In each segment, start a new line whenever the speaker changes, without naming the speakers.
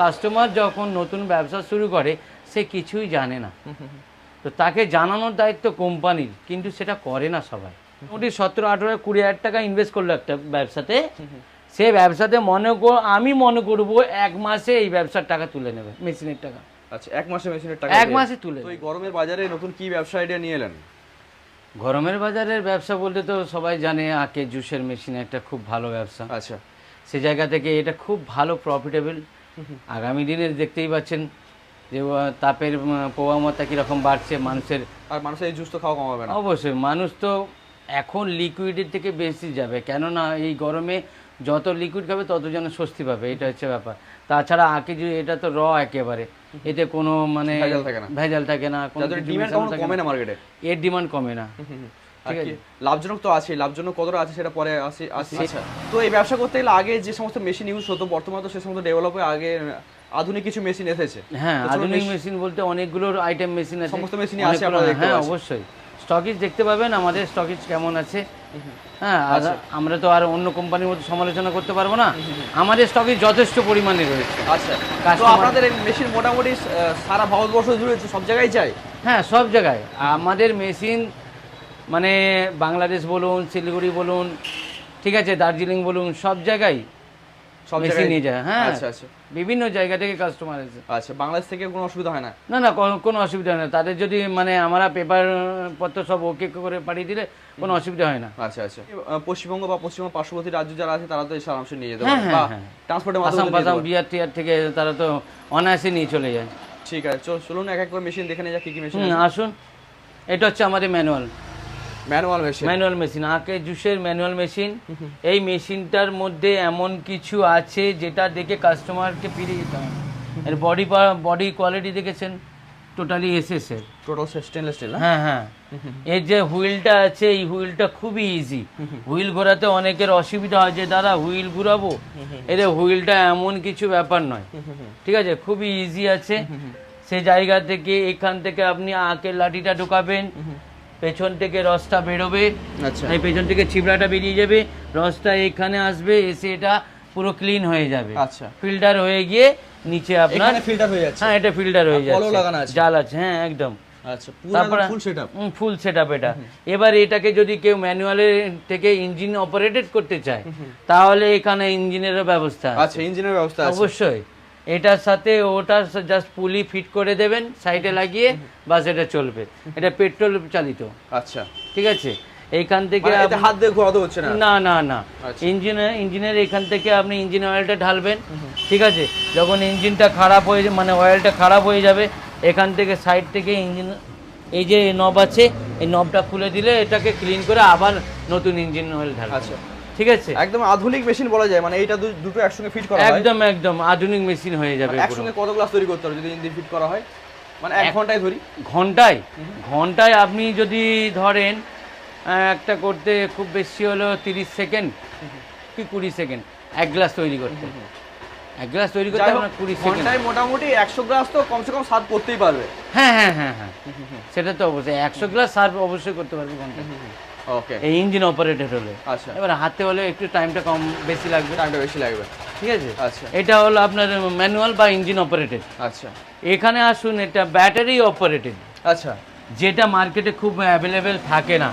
Customer যখন নতুন ব্যবসা শুরু করে সে কিছুই জানে না। তো তাকে জানানোর দায়িত্ব কোম্পানির কিন্তু সেটা করে না সবাই। মোটামুটি সতেরো আঠেরো কুড়ি হাজার টাকা ইনভেস্ট করল একটা ব্যবসাতে। সে ব্যবসাতে মনে কর আমি মনে করব এক মাসে এই ব্যবসার টাকা তুলে নেবে মেশিনের টাকা।
আচ্ছা এক মাসে মেশিনের টাকা
এক মাসে তুলে
তো এই গরমের বাজারে নতুন কি ব্যবসা আইডিয়া নিয়ে এলেন?
গরমের বাজারের ব্যবসা বলতে তো সবাই জানে আখের জুসের মেশিন একটা খুব ভালো ব্যবসা।
আচ্ছা।
সে জায়গা থেকে এটা খুব ভালো প্রফিটেবল আগামী দিনে দেখতেই পাচ্ছেন যে তাপের উম, প্রবাহমতা কীরকম বাড়ছে মানুষের
আর মানুষের এই জুস তো খাওয়া কমাবে না।
অবশ্যই মানুষ তো এখন লিকুইডের থেকে বেশি যাবে কেননা এই গরমে যত লিকুইড খাবে তত যেন স্বস্তি পাবে এটা হচ্ছে ব্যাপার। তাছাড়া আঁকে যে এটা তো র একেবারে এতে কোনো মানে
ভেজাল থাকে না।
ভেজাল থাকে না কোনো
ডিমান্ড কমে
না।
মার্কেটে
এর ডিমান্ড কমে না। ঠিক আছে।
লাভজনক তো আছে লাভজনক কতটা আছে সেটা পরে আসি আসি। তো এই ব্যবসা করতে গেলে আগে যে সমস্ত মেশিন ইউজ হতো বর্তমানে তো সে সমস্ত ডেভেলপ হয়ে আগে আধুনিক কিছু মেশিন এসেছে।
হ্যাঁ আধুনিক মেশিন বলতে অনেকগুলো আইটেম মেশিন আছে।
সমস্ত মেশিনই আছে দেখতে
হ্যাঁ অবশ্যই। স্টকিজ দেখতে পাবেন আমাদের স্টকিজ কেমন আছে। হ্যাঁ
আচ্ছা।
আমরা তো আর অন্য কোম্পানির মতো সমালোচনা করতে পারব না। আমাদের স্টকিজ যথেষ্ট পরিমাণে রয়েছে।
আচ্ছা। তো আপনাদের মেশিন মোটামুটি সারা ভারতবর্ষ জুড়ে সব জায়গায় যায়?
হ্যাঁ সব জায়গায়। আমাদের মেশিন মানে বাংলাদেশ বলুন শিলিগুড়ি বলুন ঠিক আছে দার্জিলিং বলুন সব জায়গায়
সব
মেশিন নিয়ে যায় হ্যাঁ।
আচ্ছা আচ্ছা।
বিভিন্ন জায়গা থেকে কাস্টমার আছে
আচ্ছা বাংলাদেশ থেকে কোনো অসুবিধা হয় না?
না না কোনো- অসুবিধা হয় না। তাদের যদি মানে আমরা পেপার পত্র সব ওকে করে পাঠিয়ে দিলে কোনো অসুবিধা হয় না।
আচ্ছা আচ্ছা। পশ্চিমবঙ্গ বা পশ্চিমবঙ্গ পার্শ্ববর্তী রাজ্য যারা আছে তারা তো এসে আরামসে নিয়ে যেতে
হ্যাঁ,
পারে।
হ্যাঁ,
বা
হ্যাঁ।
ট্রান্সপোর্টের
আসাম
মাধ্যমে পারে।
বিহার টিয়ার থেকে তারা তো অনায়াসে নিয়ে চলে যায়।
ঠিক আছে চল চলুন এক এক করে মেশিন দেখে নিয়ে যা কি কি মেশিন
আসুন। এটা হচ্ছে আমাদের manual
manual machine
manual machine আঁকে জুসের ম্যানুয়াল মেশিন এই মেশিনটার মধ্যে এমন কিছু আছে যেটা দেখে কাস্টমারকে ফিরে যেতে হয়। এর বডি বডি কোয়ালিটি দেখেছেন? টোটালি এসএস এর
টোটাল স্টেনলেস স্টিল
হ্যাঁ হ্যাঁ। এর যে হুইলটা আছে এই হুইলটা খুবই ইজি হুইল ঘোরাতে অনেকের অসুবিধা হয় যে দাদা হুইল ঘুরাবো? এর হুইলটা এমন কিছু ব্যাপার নয়। ঠিক আছে? খুবই ইজি আছে। সে জায়গা থেকে এখান থেকে আপনি আঁকের লাঠিটা ঢোকাবেন। পেছন থেকে রসটা বেরোবে।
আচ্ছা।
এই পেছন থেকে ছিবড়াটা বেরিয়ে যাবে। রসটা এখানে আসবে এসে এটা পুরো ক্লিন হয়ে যাবে।
আচ্ছা।
ফিল্টার হয়ে গিয়ে নিচে আপনার
ফিল্টার হয়ে যাচ্ছে।
হ্যাঁ এটা ফিল্টার হয়ে যাচ্ছে।
লাগানো আছে।
জাল আছে হ্যাঁ একদম।
আচ্ছা ফুল সেটআপ
ফুল সেট এটা। এবার এটাকে যদি কেউ ম্যানুয়ালে থেকে ইঞ্জিন অপারেটেড করতে চায় তাহলে এখানে ইঞ্জিনেরও ব্যবস্থা আছে।
আচ্ছা ইঞ্জিনের ব্যবস্থা আছে।
অবশ্যই। এটার সাথে ওটার জাস্ট পুলি ফিট করে দেবেন সাইডে লাগিয়ে বাস এটা চলবে। এটা পেট্রোল চালিত।
আচ্ছা।
ঠিক আছে? এইখান থেকে
মানে হাত দিয়ে ঘোরাতে হচ্ছে না?
না না না।
আচ্ছা।
ইঞ্জিনের ইঞ্জিনের এখান থেকে আপনি ইঞ্জিন অয়েলটা ঢালবেন। ঠিক আছে? যখন ইঞ্জিনটা খারাপ হয়ে মানে অয়েলটা খারাপ হয়ে যাবে এখান থেকে সাইড থেকে ইঞ্জিন এই যে নব আছে এই নবটা খুলে দিলে এটাকে ক্লিন করে আবার নতুন ইঞ্জিন অয়েল ঢালবে
আচ্ছা।
ঠিক আছে?
একদম আধুনিক মেশিন বলা যায় মানে এইটা দুটো একসঙ্গে ফিট করা হয়।
একদম একদম আধুনিক মেশিন হয়ে যাবে
মানে একসঙ্গে কত গ্লাস তৈরি করতে হবে যদি ইঞ্জিন ফিট করা হয়? মানে এক ঘন্টায় ধরি।
ঘন্টায়? ঘন্টায় আপনি যদি ধরেন একটা করতে খুব বেশি হলো তিরিশ সেকেন্ড কি কুড়ি সেকেন্ড এক গ্লাস তৈরি করতে। এক গ্লাস তৈরি করতে আপনার কুড়ি সেকেন্ড
ঘন্টায় মোটামুটি একশো গ্লাস তো কমসে কম সাত করতেই পারবে।
হ্যাঁ হ্যাঁ হ্যাঁ হ্যাঁ। সেটা তো অবশ্যই। একশো গ্লাস সার্ভ অবশ্যই করতে পারবে ঘণ্টা
ওকে
এই ইঞ্জিন অপারেটেড হলে।
আচ্ছা।
এবার হাতে হলে একটু টাইমটা কম বেশি লাগবে।
টাইমটা বেশি লাগবে।
ঠিক আছে?
আচ্ছা।
এটা হলো আপনার ম্যানুয়াল বা ইঞ্জিন অপারেটেড
আচ্ছা।
এখানে আসুন এটা ব্যাটারি অপারেটেড
আচ্ছা।
যেটা মার্কেটে খুব অ্যাভেলেবেল থাকে না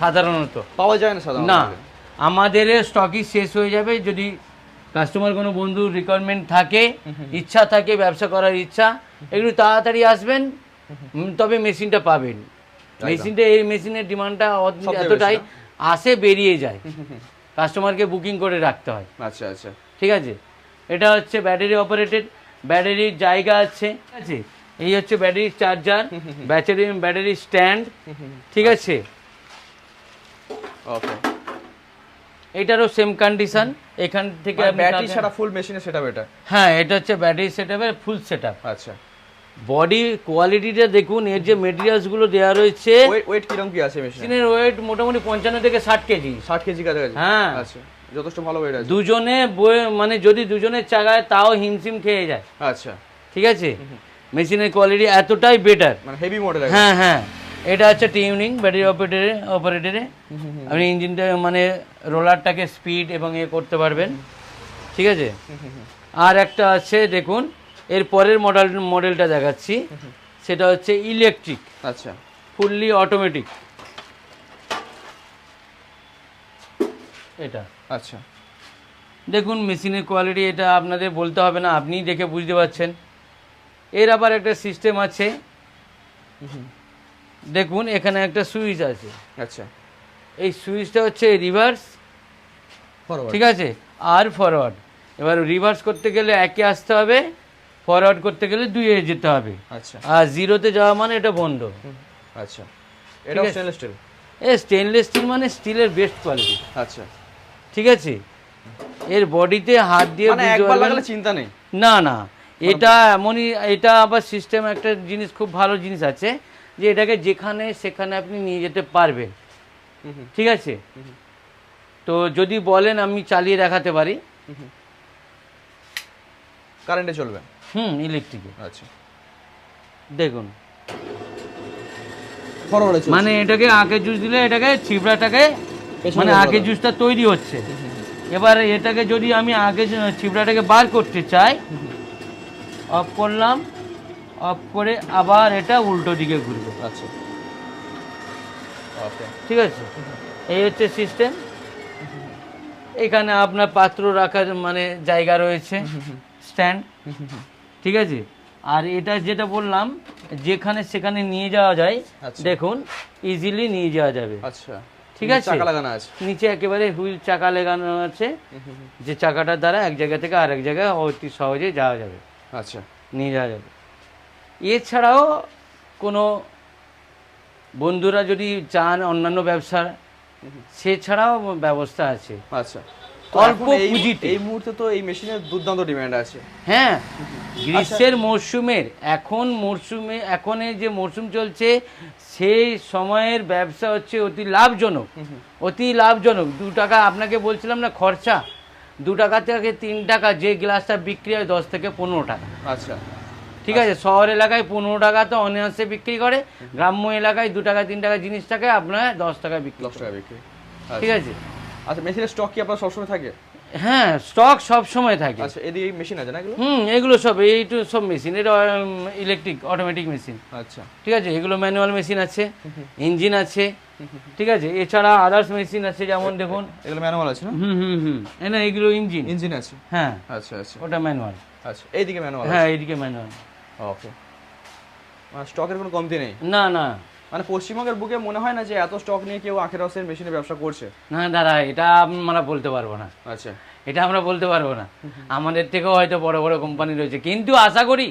সাধারণত।
পাওয়া যায় না সাধারণত।
না। আমাদের স্টকই শেষ হয়ে যাবে। যদি কাস্টমার কোনো বন্ধুর রিকোয়ারমেন্ট থাকে ইচ্ছা থাকে ব্যবসা করার ইচ্ছা একটু তাড়াতাড়ি আসবেন তবে মেশিনটা পাবেন। মেশিনটা এই মেশিনের ডিমান্ডটা এতটাই আসে বেরিয়ে যায়। কাস্টমারকে বুকিং করে রাখতে হয়।
আচ্ছা আচ্ছা।
ঠিক আছে? এটা হচ্ছে ব্যাটারি অপারেটেড। ব্যাটারির জায়গা আছে। ঠিক আছে? এই হচ্ছে ব্যাটারির চার্জার ব্যাটারি ব্যাটারি স্ট্যান্ড। ঠিক আছে?
ওকে
এটারও সেম কন্ডিশন এখান থেকে
ব্যাটারি
কাকে-
ছাড়া ফুল মেশিনে সেটআপ এটা?
হ্যাঁ এটা হচ্ছে ব্যাটারি সেটআপের ফুল সেটআপ
আচ্ছা।
বডি কোয়ালিটিটা দেখুন এর যে মেটেরিয়ালসগুলো দেওয়া রয়েছে
ওয়েট কীরকম কি আছে মেশিনে
মেশিনের ওয়েট মোটামুটি পঞ্চান্ন থেকে ষাট কেজি
ষাট কেজি কাছাকাছি?
হ্যাঁ।
আচ্ছা যথেষ্ট ভালো ওয়েট আছে।
দুজনে মানে যদি দুজনে চাগায় তাও হিমশিম খেয়ে যায়।
আচ্ছা।
ঠিক আছে? মেশিনের কোয়ালিটি এতটাই বেটার
মানে হেভি মডেল
হ্যাঁ হ্যাঁ। এটা হচ্ছে টিউনিং ব্যাটারি অপারেটরে অপারেটরে আপনি ইঞ্জিনটা মানে রোলারটাকে স্পিড এবং এ করতে পারবেন। ঠিক আছে? আর একটা আছে দেখুন। এর পরের মডেল মডেলটা দেখাচ্ছি। সেটা হচ্ছে ইলেকট্রিক
আচ্ছা।
ফুললি অটোমেটিক এটা।
আচ্ছা।
দেখুন মেশিনের কোয়ালিটি এটা আপনাদের বলতে হবে না আপনিই দেখে বুঝতে পারছেন। এর আবার একটা সিস্টেম আছে। দেখুন এখানে একটা সুইচ আছে।
আচ্ছা।
এই সুইচটা হচ্ছে রিভার্স
ফরওয়ার্ড
ঠিক আছে? আর ফরওয়ার্ড এবার রিভার্স করতে গেলে একে আসতে হবে। ফরওয়ার্ড করতে গেলে দুইয়ে যেতে হবে।
আচ্ছা।
আর জিরোতে যাওয়া মানে এটা বন্ধ।
আচ্ছা।
আছে।
স্টেনলেস স্টিল
এ স্টেনলেস স্টিল মানে স্টিলের বেস্ট কোয়ালিটি
আচ্ছা।
ঠিক আছে? এর বডিতে হাত দিয়ে
মানে একবার লাগালে চিন্তা নেই?
না না। এটা এমনই এটা আবার সিস্টেম একটা জিনিস খুব ভালো জিনিস আছে যে এটাকে যেখানে সেখানে আপনি নিয়ে যেতে পারবেন। ঠিক আছে? তো যদি বলেন আমি চালিয়ে দেখাতে পারি।
কারেন্টে চলবে?
হুম ইলেকট্রিকে
আচ্ছা।
দেখুন। মানে এটাকে আগে জুস দিলে এটাকে ছিবড়াটাকে মানে
বের
জুসটা তৈরি হচ্ছে। এবার এটাকে যদি আমি আগে ছিবড়াটাকে বার করতে চাই অফ করলাম অফ করে আবার এটা উল্টো দিকে ঘুরবে।
আচ্ছা। ওকে।
ঠিক আছে? এই হচ্ছে সিস্টেম এখানে আপনার পাত্র রাখার মানে জায়গা রয়েছে। স্ট্যান্ড ঠিক আছে? আর এটা যেটা বললাম যেখানে সেখানে নিয়ে যাওয়া যায়
আচ্ছা।
দেখুন ইজিলি নিয়ে যাওয়া যাবে।
আচ্ছা।
ঠিক আছে?
চাকা লাগানো আছে।
নিচে একেবারে হুইল চাকা লাগানো আছে। যে চাকাটার দ্বারা এক জায়গা থেকে আরেক জায়গায় অতি সহজে যাওয়া যাবে।
আচ্ছা।
নিয়ে যাওয়া যাবে। এছাড়াও কোনো বন্ধুরা যদি চান অন্যান্য ব্যবসা সেছাড়াও ব্যবস্থা আছে।
আচ্ছা।
অল্প
এই-
পুঁজিতে।
এই মুহূর্তে তো এই মেশিনের দুর্দান্ত ডিমান্ড আছে।
হ্যাঁ গ্রীষ্মের মরশুমের এখন মরশুমে এখন এই যে মরশুম চলছে সেই সময়ের ব্যবসা হচ্ছে অতি লাভজনক। অতি লাভজনক। দু টাকা আপনাকে বলছিলাম না খরচা। দু টাকা থেকে তিন টাকা যে গ্লাসটা বিক্রি হয় দশ থেকে পনেরো টাকা।
আচ্ছা।
ঠিক আছে শহর এলাকায় পনেরো টাকা তো অনায়াসে বিক্রি করে গ্রাম্য এলাকায় দু টাকা তিন টাকা জিনিসটাকে আপনার দশ টাকা বিক্রি
দশ টাকা বিক্রি।
ঠিক আছে?
আচ্ছা মেশিনের স্টক কি আপনার সবসময় থাকে?
হ্যাঁ স্টক সব সময় থাকে।
আচ্ছা এদিকে মেশিন আছে না এগুলো?
হুম এগুলো সব এইটু সব মেশিন এটা ইলেকট্রিক অটোমেটিক মেশিন
আচ্ছা।
ঠিক আছে এগুলো ম্যানুয়াল মেশিন আছে ইঞ্জিন আছে ঠিক আছে এছাড়া আদার্স মেশিন আছে যেমন দেখুন।
এগুলো ম্যানুয়াল আছে না?
হুম হুম হুম না এগুলো ইঞ্জিন
ইঞ্জিন আছে।
হ্যাঁ।
আচ্ছা আচ্ছা।
ওটা ম্যানুয়াল
আচ্ছা এইদিকে ম্যানুয়াল
হ্যাঁ এইদিকে ম্যানুয়াল
ওকে স্টকের কোনো কমতি নেই?
না না।
মানে পশ্চিমবঙ্গের বুকে মনে হয় না যে এত স্টক নিয়ে কেউ আখের রসের মেশিনে ব্যবসা করছে?
না দাদা এটা আমরা বলতে পারব না।
আচ্ছা।
এটা আমরা বলতে পারব না। আমাদের থেকেও হয়তো বড় বড় কোম্পানি রয়েছে। কিন্তু আশা করি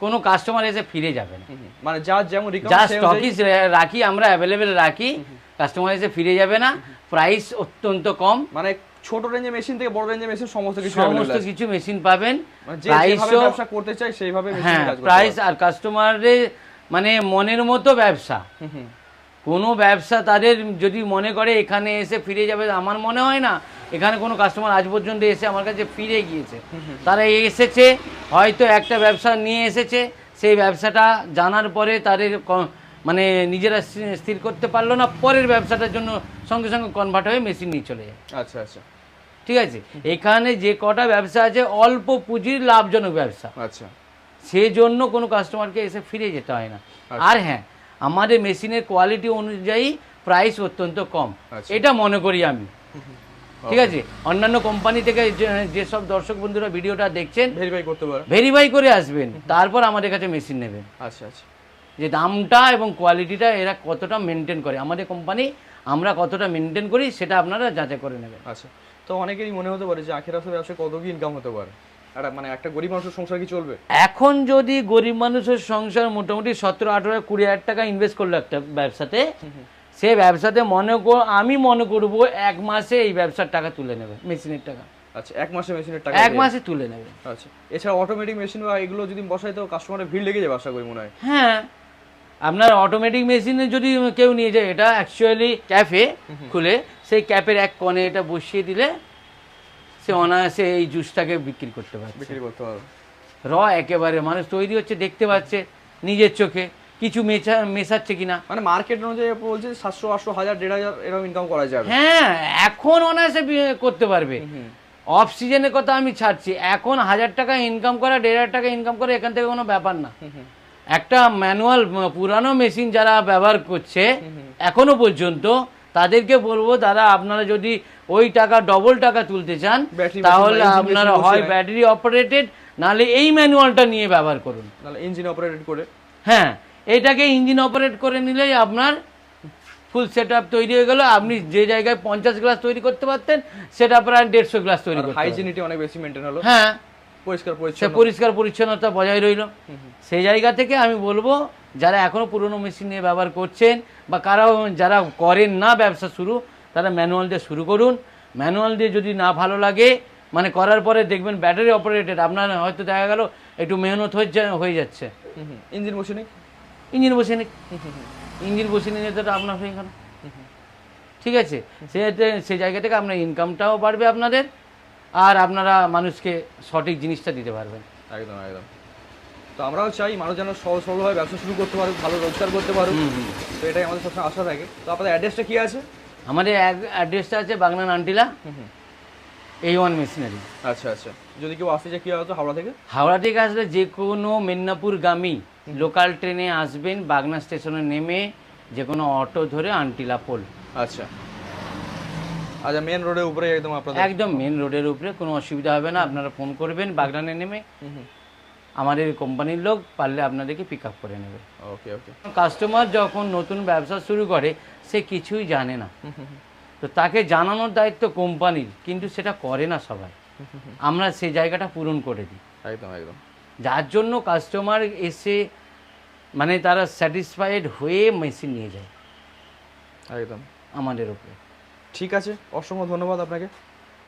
কোনো কাস্টমার এসে ফিরে যাবে না।
মানে যার যেমন
যা স্টকিস রাখি আমরা অ্যাভেলেবেল রাখি কাস্টমার এসে ফিরে যাবে না। প্রাইস অত্যন্ত কম।
মানে ছোট রেঞ্জের মেশিন থেকে বড় রেঞ্জের মেশিন সমস্ত কিছু
সমস্ত কিছু মেশিন পাবেন।
মানে যে যেভাবে ব্যবসা করতে চাই সেইভাবে
হ্যাঁ প্রাইস
পারে।
আর কাস্টমারের মানে মনের মতো ব্যবসা। কোনো ব্যবসা তাদের যদি মনে করে এখানে এসে ফিরে যাবে আমার মনে হয় না এখানে কোনো কাস্টমার আজ পর্যন্ত এসে আমার কাছে ফিরে গিয়েছে। তারা এসেছে হয়তো একটা ব্যবসা নিয়ে এসেছে সেই ব্যবসাটা জানার পরে তাদের মানে নিজেরা স্থির করতে পারল না পরের ব্যবসাটার জন্য সঙ্গে সঙ্গে কনভার্ট হয়ে মেশিন নিয়ে চলে যায়।
আচ্ছা আচ্ছা।
ঠিক আছে? এখানে যে কটা ব্যবসা আছে অল্প পুঁজির লাভজনক ব্যবসা।
আচ্ছা।
সেই জন্য কোনো কাস্টমারকে এসে ফিরে যেতে হয় না। আর হ্যাঁ আমাদের মেশিনের কোয়ালিটি অনুযায়ী প্রাইস অত্যন্ত কম।
আচ্ছা।
এটা মনে করি আমি। ঠিক আছে? অন্যান্য কোম্পানি থেকে যে- যেসব দর্শক বন্ধুরা ভিডিওটা দেখছেন
ভেরিফাই করতে পারে।
ভেরিফাই করে আসবেন। তারপর আমাদের কাছে মেশিন নেবেন।
আচ্ছা আচ্ছা।
যে দামটা এবং কোয়ালিটিটা এরা কতটা মেনটেন করে। আমাদের কোম্পানি আমরা কতটা মেনটেন করি সেটা আপনারা যাচাই করে নেবেন।
আচ্ছা। তো অনেকেরই মনে হতে পারে যে আখের রসের ব্যবসা কত কি ইনকাম হতে পারে? মানে একটা গরিব মানুষের সংসার কি চলবে?
এখন যদি গরিব মানুষের সংসার মোটামুটি সতেরো আঠেরো কুড়ি হাজার টাকা ইনভেস্ট করল একটা ব্যবসাতে সে ব্যবসাতে মনে কর আমি মনে করব এক মাসে এই ব্যবসার টাকা তুলে নেবে মেশিনের টাকা।
আচ্ছা এক মাসে মেশিনের টাকা
এক মাসে তুলে নেবে।
আচ্ছা এছাড়া অটোমেটিক মেশিন বা এগুলো যদি বসাই তো কাস্টমারের ভিড় লেগে যাবে আশা করি মনে হয়।
হ্যাঁ আপনার অটোমেটিক মেশিনে যদি কেউ নিয়ে যায় এটা অ্যাকচুয়ালি ক্যাফে খুলে সেই ক্যাপের এক কোণে এটা বসিয়ে দিলে সে অনায়াসে এই জুসটাকে বিক্রি করতে পারবে
বিক্রি করতে পারবে।
র একেবারে মানুষ তৈরি হচ্ছে দেখতে পাচ্ছে নিজের চোখে। কিছু মেশা মেশাচ্ছে কিনা?
মানে মার্কেট অনুযায়ী বলছে সাতশো আটশো হাজার দেড় হাজার এরকম ইনকাম করা যাবে।
হ্যাঁ এখন অনায়াসে করতে পারবে। অফ সিজনের কথা আমি ছাড়ছি। এখন হাজার টাকা ইনকাম করা দেড় হাজার টাকা ইনকাম করা এখান থেকে কোনো ব্যাপার না। একটা ম্যানুয়াল পুরানো মেশিন যারা ব্যবহার করছে এখনও পর্যন্ত তাদেরকে বলব দাদা আপনারা যদি ওই টাকা ডবল টাকা তুলতে চান তাহলে আপনারা হয় ব্যাটারি অপারেটেড নাহলে এই ম্যানুয়ালটা নিয়ে ব্যবহার করুন।
নাহলে ইঞ্জিন অপারেটেড করে।
হ্যাঁ এটাকে ইঞ্জিন অপারেট করে নিলেই আপনার ফুল সেট আপ তৈরি হয়ে গেল। আপনি যে জায়গায় পঞ্চাশ গ্লাস তৈরি করতে পারতেন সেটা প্রায় দেড়শো গ্লাস তৈরি করতে।
হাইজিনিটি অনেক বেশি মেনটেন হলো।
হ্যাঁ
পরিষ্কার পরিচ্ছন্ন।
পরিষ্কার পরিচ্ছন্নতা বজায় রইল। সেই জায়গা থেকে আমি বলব যারা এখনও পুরনো মেশিন নিয়ে ব্যবহার করছেন বা কারাও যারা করেন না ব্যবসা শুরু তারা ম্যানুয়াল দিয়ে শুরু করুন। ম্যানুয়াল দিয়ে যদি না ভালো লাগে মানে করার পরে দেখবেন ব্যাটারি অপারেটেড আপনার হয়তো দেখা গেল একটু মেহনত হয়ে যা- হয়ে যাচ্ছে।
ইঞ্জিন মেশিনে
ইঞ্জিন বসে নিক ইঞ্জিন বসে নিয়ে যেতে আপনার হয়ে গেল। ঠিক আছে? সে সেই জায়গা থেকে আপনার ইনকামটাও বাড়বে আপনাদের আর আপনারা মানুষকে সঠিক জিনিসটা দিতে পারবেন।
একদম একদম। তো আমরাও চাই মানুষ যেন সহজ সরলভাবে ব্যবসা শুরু করতে পারুক ভালো রোজগার করতে পারুক। তো এটাই আমাদের সবসময় আশা থাকে। তো আপনাদের অ্যাড্রেসটা কি আছে?
আমাদের অ্যাড্রেসটা আছে বাগনান আন্টিলা এই ওয়ান মেশিনারি
আচ্ছা আচ্ছা। যদি কেউ আসতে চায় কি হতো হাওড়া থেকে?
হাওড়া থেকে আসলে যে কোনো মেদিনীপুরগামী লোকাল ট্রেনে আসবেন বাগনা স্টেশনে নেমে যে কোনো অটো ধরে আন্টিলা পোল।
আচ্ছা। আচ্ছা মেন রোডের উপরে একদম আপনাদের
একদম মেন রোডের উপরে কোনো অসুবিধা হবে না। আপনারা ফোন করবেন বাগনানে নেমে। আমাদের কোম্পানির লোক পারলে আপনাদেরকে পিক আপ করে নেবে।
ওকে ওকে
কাস্টমার যখন নতুন ব্যবসা শুরু করে সে কিছুই জানে না। তো তাকে জানানোর দায়িত্ব কোম্পানির কিন্তু সেটা করে না সবাই। আমরা সেই জায়গাটা পূরণ করে দিই।
একদম একদম।
যার জন্য কাস্টমার এসে মানে তারা স্যাটিসফাইড হয়ে মেশিন নিয়ে যায়।
একদম।
আমাদের উপরে।
ঠিক আছে অসংখ্য ধন্যবাদ আপনাকে।